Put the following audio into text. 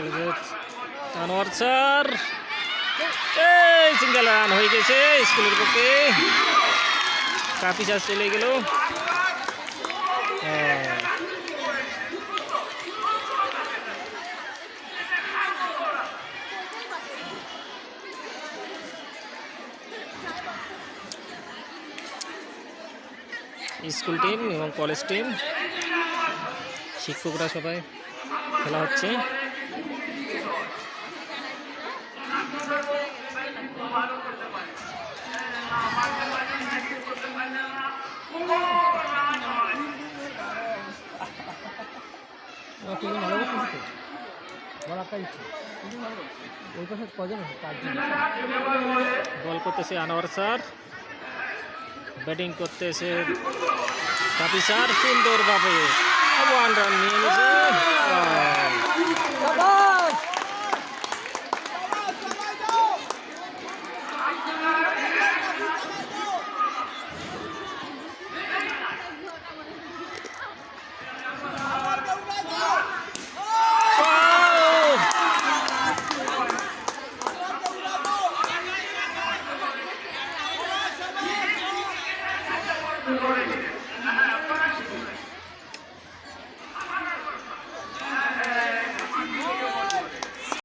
Anwar sir. এই single run হয়ে গেছে স্কুলের পক্ষে। কাপি চাষ চলে গেল। হ্যাঁ। স্কুল টিম এবং কলেজ টিম। শিক্ষকরা সবাই খেলা হচ্ছে। ওই পাশে কজন আছে চারজন বল করতেছে আনোয়ার স্যার ব্যাটিং করতেছে কাপি স্যার সুন্দরভাবে ওয়ান রান নিয়ে নিয়েছে করে